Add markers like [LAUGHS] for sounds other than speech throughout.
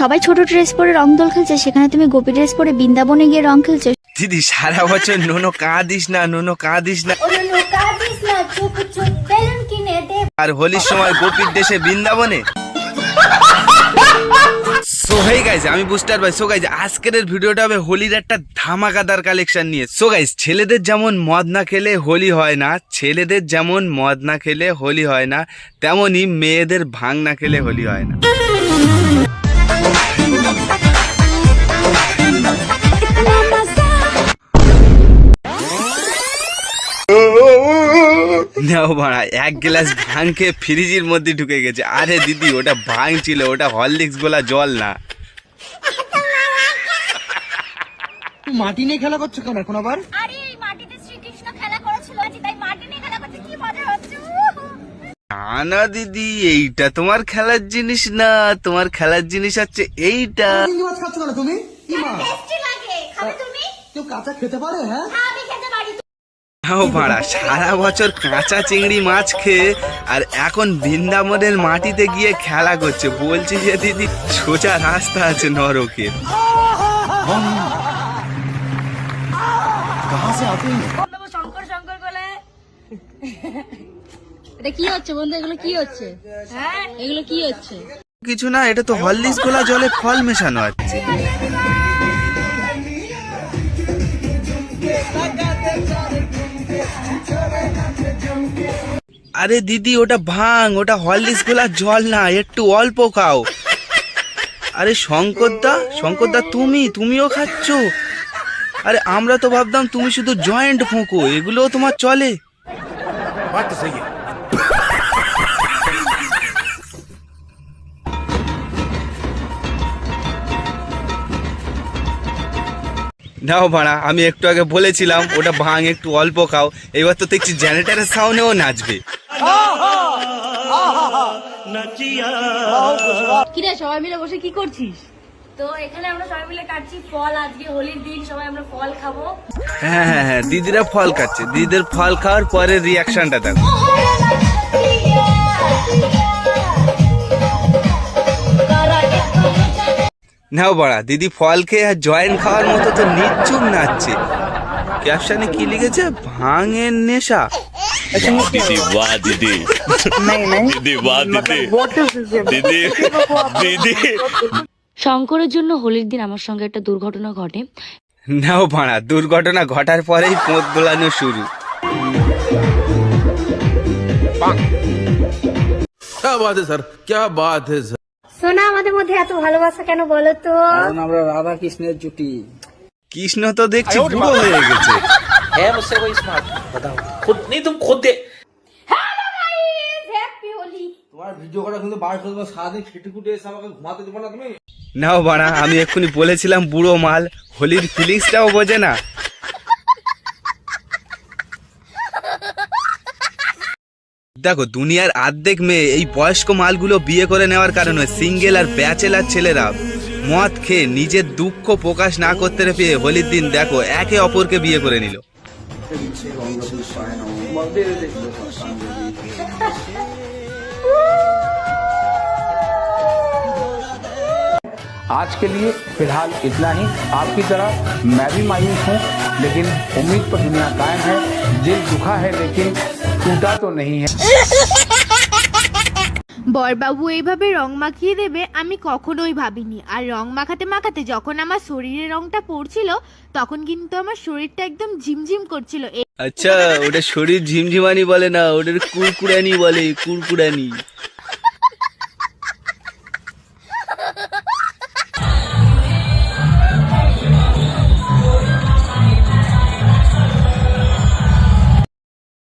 সবাই ছোট ড্রেস পরে রং দোল খেলছে সেখানে তুমি গোপী ড্রেস পরে বৃন্দাবনে গিয়ে রং খেলছো। দিদি সারা বছর নুনো কাঁদিস না নুনো কাঁদিস না। আর হোলির সময় গোপীর দেশে বৃন্দাবনে? সো হেই গাইজ আমি বুস্টার ভাই। সো গাইজ আজকের ভিডিওটা হবে হোলির একটা ধামাকাদার কালেকশন নিয়ে। সো গাইজ ছেলেদের যেমন মদ না খেলে হোলি হয় না ছেলেদের যেমন মদ না খেলে হোলি হয় না তেমনই মেয়েদের ভাং না খেলে হোলি হয় না। নাও বাড়া এক গ্লাস ভাং খেয়ে ফ্রিজের মধ্যে ঢুকে গেছে। আরে দিদি ওটা ভাং ছিল ওটা হরলিক্স গোলা জল না। মাটি নিয়ে খেলা করছ কেন এখন আবার? আরে এই মাটিতে শ্রীকৃষ্ণ খেলা করেছিল আজ তাই মাটি নিয়ে খেলা করতে কি মজা হচ্ছে না না দিদি এইটা তোমার খেলার জিনিস না তোমার খেলার জিনিস হচ্ছে এইটা। তুমি? কি মাছ টেস্টি লাগে খাবে তুমি কেউ কাঁচা খেতে পারে হ্যাঁ আমি খেতে পারি নাও ভাড়া সারা বছর কাঁচা চিংড়ি মাছ খেয়ে আর এখন বৃন্দাবনের মাটিতে গিয়ে খেলা করছে বলছি যে দিদি সোজা রাস্তা আছে নরকের এটা কি হচ্ছে বন্ধু এগুলো কি হচ্ছে হ্যাঁ এগুলো কি হচ্ছে কিছু না এটা তো হরলিক্স গোলা জলে ফল মেশানো আছে আরে দিদি ওটা ভাং ওটা হরলিক্স গোলা জল না একটু অল্প খাও। আরে শঙ্করদা শঙ্করদা তুমি তুমিও খাচ্ছ? আরে আমরা তো ভাবতাম তুমি শুধু জয়েন্ট ফোঁকো এগুলোও তোমার চলে। নাও ভাড়া আমি একটু আগে বলেছিলাম ওটা ভাং একটু অল্প খাও। এবার তো দেখছি জেনারেটারের সাউন্ডেও নাচবে। কিরে সবাই মিলে বসে কি করছিস? তো এখানে আমরা সবাই মিলে কাটছি ফল আজকে হোলির দিন সবাই আমরা ফল খাব। হ্যাঁ হ্যাঁ হ্যাঁ দিদিরা ফল খাচ্ছে। দিদিদের ফল খাওয়ার পরে রিয়াকশনটা দেখো। নাও বাড়া দিদি ফল খেয়ে আর জয়েন্ট খাওয়ার মতো তো নিচ্ছুম নাচছে। ক্যাপশনে কি লিখেছে? ভাঙের নেশা। दीदी वाह दीदी दीदी वाह दीदी दीदी दीदी শঙ্করের জন্য হোলির দিন আমার সঙ্গে একটা দুর্ঘটনা ঘটে নাও ভাড়া দুর্ঘটনা ঘটার পরেই পোঁত দোলানো শুরু क्या बात है सर क्या बात है सर সোনা আমাদের মধ্যে এত ভালোবাসা কেন বলো তো আমরা রাধা কৃষ্ণের জুটি কৃষ্ণ তো দেখছি বুড়ো হয়ে গেছে है मुझसे कोई स्मार्ट बताओ खुद नहीं तुम खुद दे তোমার ভিডিও করা কিন্তু বার করে দেবো সারাদিন খেটে খুটে এসে আমাকে ঘুমাতে দেবো না তুমি নাও বাড়া আমি এক্ষুনি বলেছিলাম বুড়ো মাল হোলির ফিলিংসটাও বোঝে না দেখো দুনিয়ার আর্ধেক মেয়ে এই বয়স্ক মালগুলো বিয়ে করে নেওয়ার কারণে সিঙ্গেল আর ব্যাচেলার ছেলেরা মদ খেয়ে নিজের দুঃখ প্রকাশ না করতে পেয়ে হোলির দিন দেখো একে অপরকে বিয়ে করে নিল आज के लिए फ़िलहाल इतना ही। आपकी तरह मैं भी मायूस हूँ लेकिन उम्मीद पर दुनिया कायम है। दिल दुखा है लेकिन टूटा तो नहीं है। [LAUGHS] বরবাবু এইভাবে রং মাখিয়ে দেবে, আমি কখনোই ভাবিনি। আর রং মাখাতে মাখাতে যখন আমার শরীরে রংটা পড়ছিল, তখন কিন্তু আমার শরীরটা একদম ঝিমঝিম করছিল। আচ্ছা ওটা শরীর ঝিমঝিমানি বলে না, ওটার কুরকুরানি বলে, কুরকুরানি।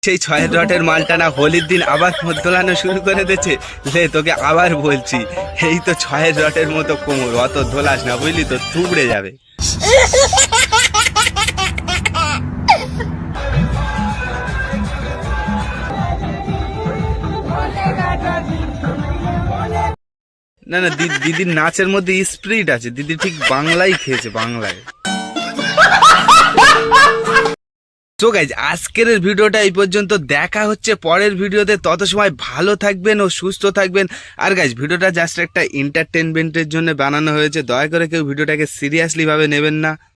সেই ছয় রটের মালটা না হোলির দিন আবার দোলানো শুরু করে দিয়েছে। লে, তোকে আবার বলছি, এই তো ছয়ের রটের মতো কোমর, অত দোলাস না বুঝলি তো, থুবড়ে যাবে। না না দিদির নাচের মধ্যে স্পিরিট আছে, দিদি ঠিক বাংলাই খেয়েছে, বাংলায়। সো গাইজ আজকের ভিডিওটা এই পর্যন্ত। দেখা হচ্ছে পরের ভিডিওতে। তত সময় ভালো থাকবেন ও সুস্থ থাকবেন। আর গাইজ ভিডিওটা জাস্ট একটা এন্টারটেনমেন্টের জন্য বানানো হয়েছে। দয়া করে কেউ ভিডিওটাকে সিরিয়াসলি ভাবে নেবেন না।